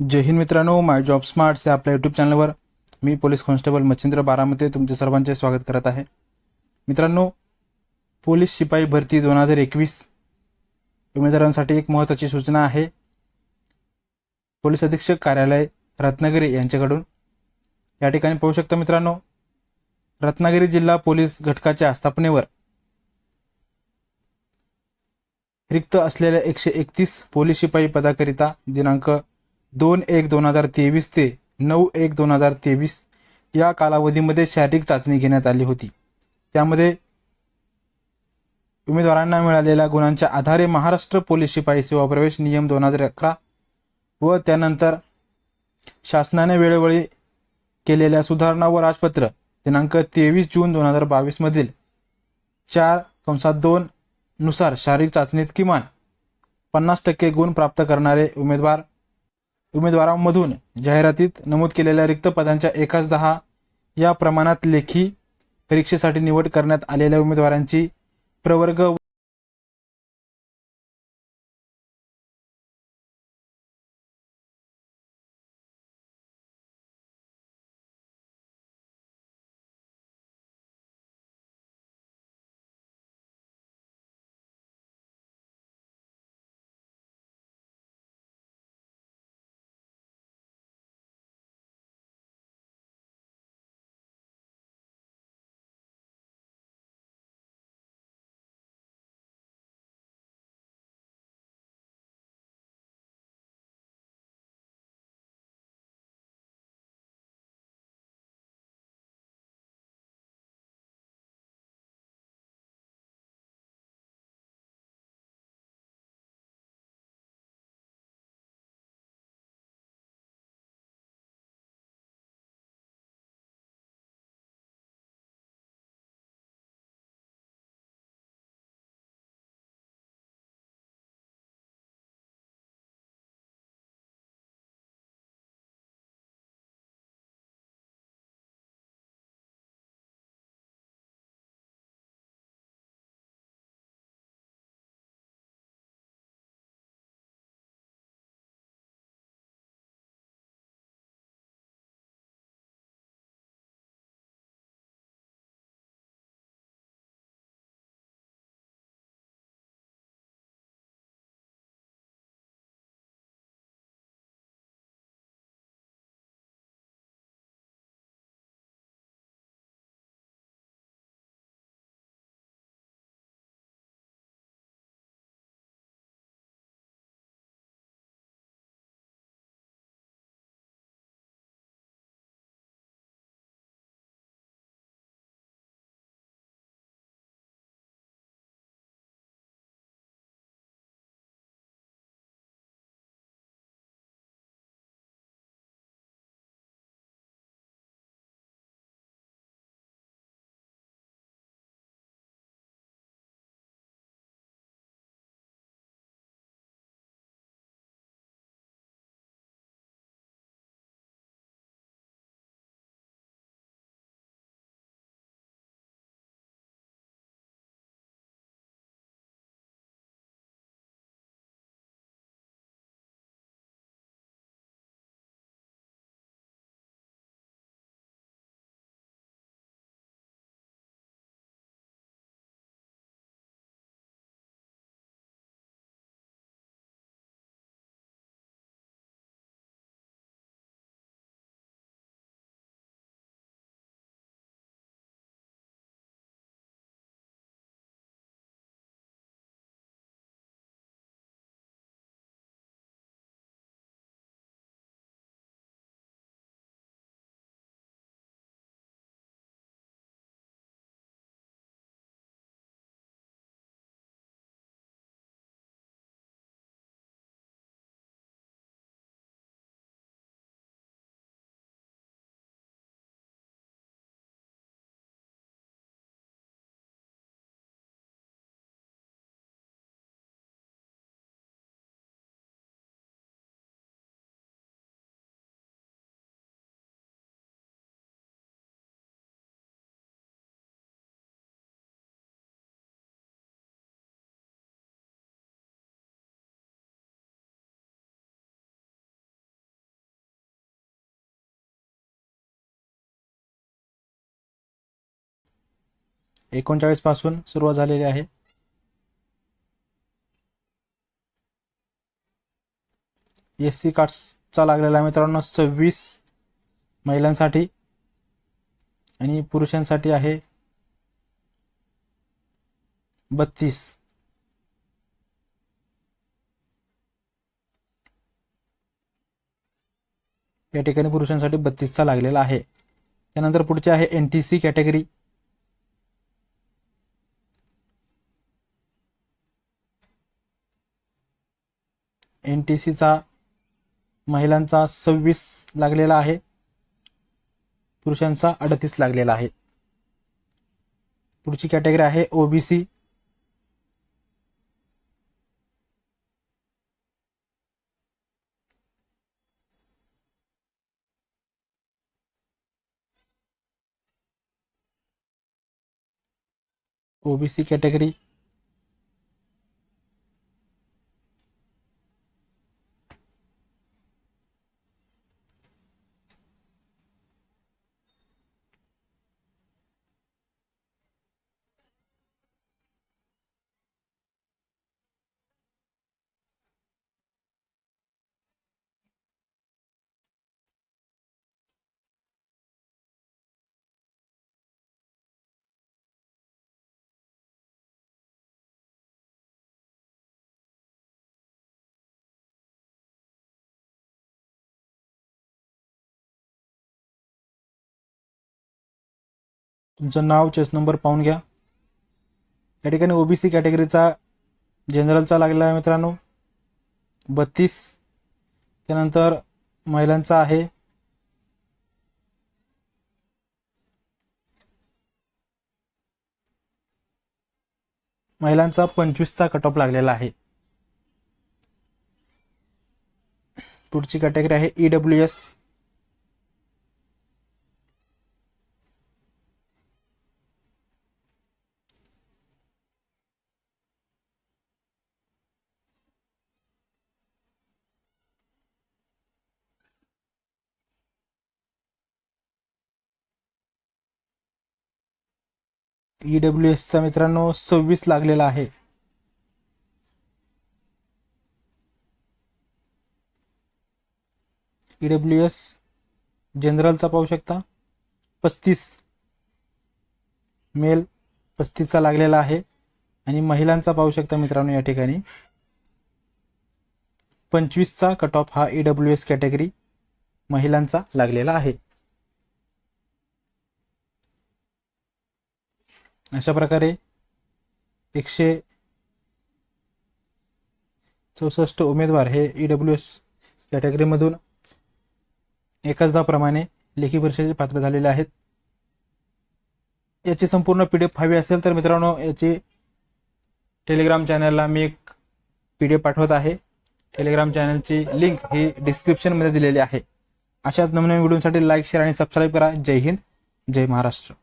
जय हिंद मित्रांनो माय job smarts या आपल्या यूट्यूब चॅनलवर मी पोलीस कॉन्स्टेबल मच्छिंद्र बारामते तुमचे सर्वांचे स्वागत करत आहे. मित्रांनो पोलीस शिपाई भरती दोन हजार एकवीस उमेदवारांसाठी एक महत्त्वाची सूचना आहे. पोलीस अधीक्षक कार्यालय रत्नागिरी यांच्याकडून. या ठिकाणी पाहू शकता मित्रांनो रत्नागिरी जिल्हा पोलीस घटकाच्या स्थापनेवर रिक्त असलेल्या एकशे एकतीस पोलीस शिपाई पदाकरिता दिनांक दोन एक दोन हजार तेवीस ते नऊ एक दोन हजार तेवीस या कालावधीमध्ये शारीरिक चाचणी घेण्यात आली होती. त्यामध्ये उमेदवारांना मिळालेल्या गुणांच्या आधारे महाराष्ट्र पोलीस शिपाई सेवा प्रवेश नियम दोन हजार अकरा व त्यानंतर शासनाने वेळोवेळी केलेल्या सुधारणा व राजपत्र दिनांक तेवीस जून दोन हजार बावीसमधील चार कंसात दोन नुसार शारीरिक चाचणीत किमान पन्नास टक्के गुण प्राप्त करणारे उमेदवार उमेदवारांमधून जाहिरातीत नमूद केलेल्या रिक्त पदांच्या एकाच दहा या प्रमाणात लेखी परीक्षेसाठी निवड करण्यात आलेल्या उमेदवारांची प्रवर्ग एकोणचाळीसपासून सुरुवात झालेली आहे. एस सी कार्ड्सचा लागलेला आहे मित्रांनो सव्वीस महिलांसाठी आणि पुरुषांसाठी आहे बत्तीस. या ठिकाणी पुरुषांसाठी बत्तीसचा लागलेला आहे. त्यानंतर पुढचे आहे N T C category N T सीचा महिलांचा सव्वीस लागलेला आहे. पुरुषांचा अडतीस लागलेला आहे. पुढची कॅटेगरी आहे ओबीसी ओबीसी कॅटेगरी तुमचं नाव चेस नंबर पाहून घ्या. या ठिकाणी ओबीसी कॅटेगरीचा जनरलचा लागलेला आहे मित्रांनो. बत्तीस. त्यानंतर महिलांचा आहे. महिलांचा पंचवीसचा कट ऑफ लागलेला आहे. पुढची कॅटेगरी आहे E W S E W एसचा मित्रांनो सव्वीस लागलेला आहे. ई डब्ल्यू एस जनरलचा पाहू शकता. पस्तीस मेल पस्तीसचा लागलेला आहे. आणि महिलांचा पाहू शकता मित्रांनो या ठिकाणी. पंचवीसचा कट ऑफ हा ई डब्ल्यू एस कॅटेगरी महिलांचा लागलेला आहे. अशा प्रकारे एकशे चौसष्ट उमेदवार हे ई डब्ल्यू एस कॅटेगरीमधून एकचदाप्रमाणे लेखी परीक्षेचे पात्र झालेले आहेत. याची संपूर्ण पी डी एफ हवी असेल तर मित्रांनो याची टेलिग्राम चॅनलला मी एक पी डी एफ पाठवत आहे. टेलिग्राम चॅनलची लिंक ही डिस्क्रिप्शनमध्ये दिलेली आहे. अशाच नवनवीन व्हिडिओसाठी लाईक शेअर आणि सबस्क्राईब करा. जय हिंद जय महाराष्ट्र.